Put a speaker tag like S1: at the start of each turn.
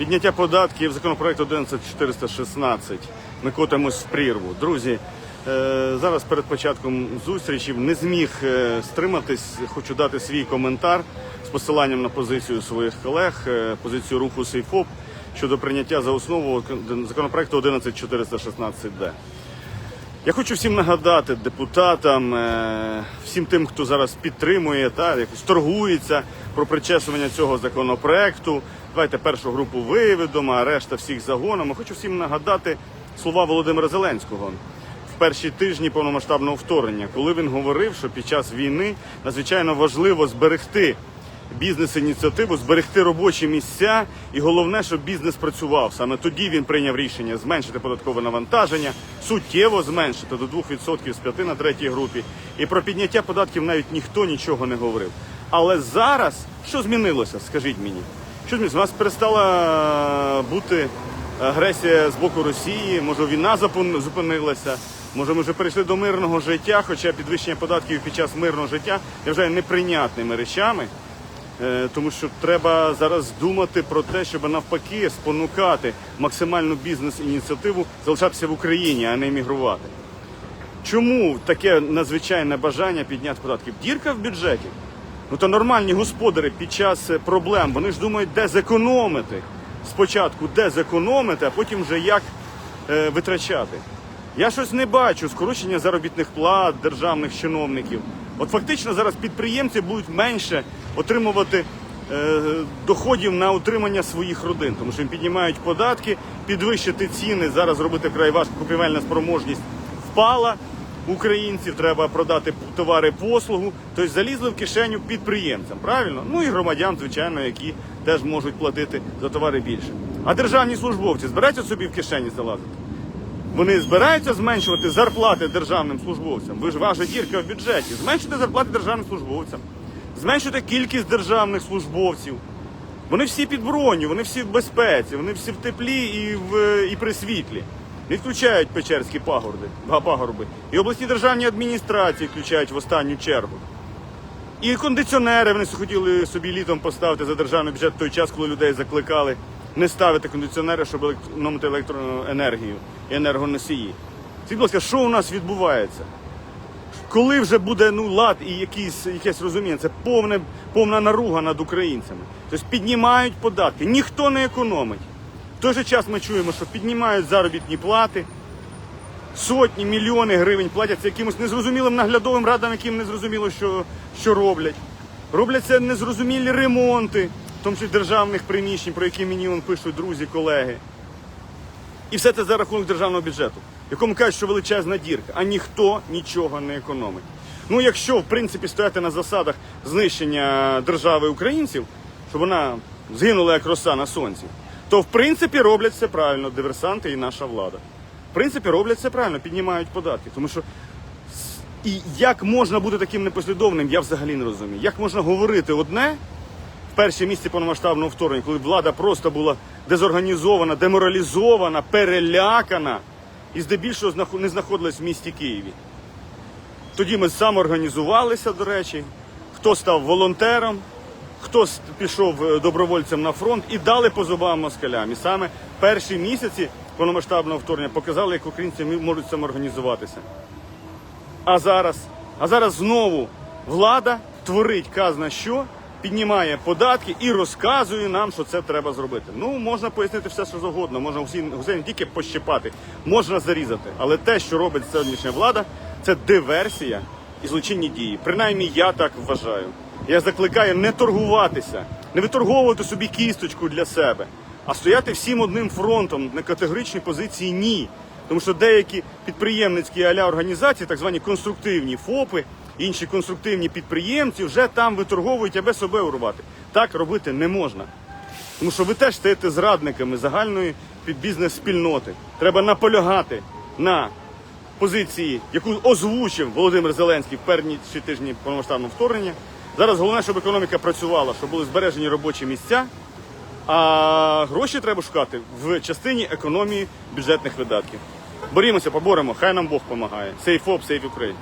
S1: Підняття податків, законопроект 11416. Ми котимось в прірву. Друзі, е, зараз перед початком зустрічі не зміг е, стриматись. Хочу дати свій коментар з посиланням на позицію своїх колег, е, позицію руху Сейфоп щодо прийняття за основу законопроекту 11416Д. Я хочу всім нагадати депутатам, всім тим, хто зараз підтримує та якось торгується про причесування цього законопроекту. Давайте першу групу виведемо, а решта всіх загонимо. Хочу всім нагадати слова Володимира Зеленського в перші тижні повномасштабного вторгнення, коли він говорив, що під час війни надзвичайно важливо зберегти бізнес-ініціативу, зберегти робочі місця, і головне, щоб бізнес працював. Саме тоді він прийняв рішення зменшити податкове навантаження, суттєво зменшити до 2% з 5 на третій групі. І про підняття податків навіть ніхто нічого не говорив. Але зараз що змінилося? Скажіть мені, що змінилося? У нас перестала бути агресія з боку Росії, може війна зупинилася. Може, ми вже перейшли до мирного життя, хоча підвищення податків під час мирного життя я вважаю неприйнятними речами. Е, Тому що треба зараз думати про те, щоб навпаки спонукати максимальну бізнес-ініціативу залишатися в Україні, а не емігрувати. Чому таке надзвичайне бажання підняти податки? Дірка в бюджеті. Ну то нормальні господарі під час е, проблем вони ж думають, де зекономити. Спочатку де зекономити, а потім вже як е, витрачати. Я щось не бачу скорочення заробітних плат державних чиновників. От фактично зараз підприємці будуть менше отримувати е, доходів на утримання своїх родин, тому що їм піднімають податки, підвищити ціни. Зараз зробити вкрай важко купівельна спроможність впала українців, треба продати товари послугу. Тобто залізли в кишеню підприємцям, правильно? Ну і громадян, звичайно, які теж можуть платити за товари більше. А державні службовці збираються собі в кишені залазити. Вони збираються зменшувати зарплати державним службовцям. Ви ж ваша дірка в бюджеті. Зменшуйте зарплати державним службовцям, зменшуйте кількість державних службовців. Вони всі під броню, вони всі в безпеці, вони всі в теплі і в і при світлі. Не включають печерські пагорби, пагорби. І обласні державні адміністрації включають в останню чергу. І кондиціонери вони хотіли собі літом поставити за державний бюджет в той час, коли людей закликали не ставити кондиціонери, щоб економити електроенергію і енергоносії. Скажіть, будь ласка, що у нас відбувається? Коли вже буде ну, лад і якийсь, якесь розуміння, це повне, повна наруга над українцями. Тобто піднімають податки, ніхто не економить. В той же час ми чуємо, що піднімають заробітні плати, сотні, мільйони гривень платяться якимось незрозумілим наглядовим радам, яким не зрозуміло, що, що роблять. Робляться незрозумілі ремонти, в тому числі державних приміщень, про які мені вон пишуть друзі, колеги. І все це за рахунок державного бюджету, якому кажуть, що величезна дірка, а ніхто нічого не економить. Ну, якщо в принципі стояти на засадах знищення держави українців, щоб вона згинула як роса на сонці, то в принципі роблять все правильно диверсанти і наша влада. В принципі, роблять все правильно, піднімають податки. Тому що і як можна бути таким непослідовним, я взагалі не розумію. Як можна говорити одне в перші місці повномасштабного вторгнення, коли влада просто була дезорганізована, деморалізована, перелякана і здебільшого не знаходилась в місті Києві. Тоді ми самоорганізувалися, до речі, хто став волонтером, хто пішов е, добровольцем на фронт і дали по зубам москалям. І саме перші місяці повномасштабного вторгнення показали, як українці можуть самоорганізуватися. А зараз, а зараз знову влада творить казна що, піднімає податки і розказує нам, що це треба зробити. Ну, можна пояснити все, що завгодно, можна гусей не тільки пощипати, можна зарізати. Але те, що робить сьогоднішня влада, це диверсія і злочинні дії. Принаймні я так вважаю. Я закликаю не торгуватися, не виторговувати собі кісточку для себе, а стояти всім одним фронтом на категоричній позиції ні. Тому що деякі підприємницькі аля організації, так звані конструктивні ФОПи, інші конструктивні підприємці вже там виторговують, аби себе урвати. Так робити не можна. Тому що ви теж стаєте зрадниками загальної бізнес-спільноти. Треба наполягати на позиції, яку озвучив Володимир Зеленський в перші тижні повномасштабного вторгнення. Зараз головне, щоб економіка працювала, щоб були збережені робочі місця. А гроші треба шукати в частині економії бюджетних видатків. Борімося, поборемо, хай нам Бог допомагає. Сейф ОП, сейф Україн.